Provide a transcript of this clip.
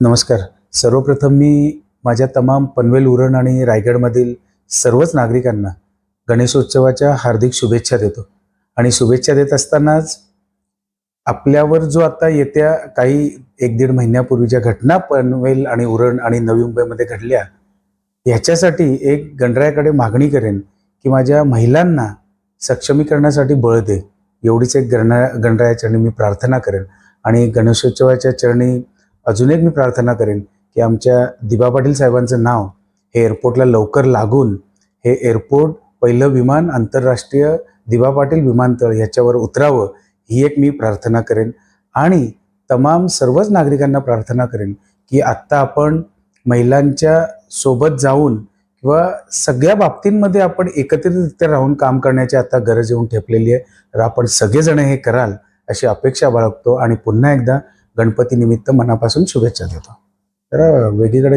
नमस्कार. सर्वप्रथम मी माझ्या तमाम पनवेल उरण आणि रायगडमधील सर्वच नागरिकांना गणेशोत्सवाच्या हार्दिक शुभेच्छा देतो. आणि शुभेच्छा देत असतानाच आपल्यावर जो आता येत्या काही एक दीड महिन्यापूर्वीच्या घटना पनवेल आणि उरण आणि नवी मुंबईमध्ये घडल्या ह्याच्यासाठी एक गणरायाकडे मागणी करेन की माझ्या महिलांना सक्षमीकरणासाठी बळ दे. एवढीच एक गणरा गणराया मी प्रार्थना करेन. आणि गणेशोत्सवाच्या चरणी अजून एक मी प्रार्थना करेन की आमच्या दिबा पाटील साहेबांचं नाव हे एअरपोर्टला लवकर लागून हे एअरपोर्ट पहिलं विमान आंतरराष्ट्रीय दिबा पाटील विमानतळ ह्याच्यावर उतरावं ही एक मी प्रार्थना करेन. आणि तमाम सर्वच नागरिकांना प्रार्थना करेन की आत्ता आपण महिलांच्या सोबत जाऊन किंवा सगळ्या बाबतींमध्ये आपण एकत्रितरित्या राहून काम करण्याची आता गरज येऊन ठेपलेली आहे. तर आपण सगळेजण हे कराल अशी अपेक्षा बाळगतो. आणि पुन्हा एकदा गणपती निमित्त मनापासून शुभेच्छा देतो. तर वेगळीकडे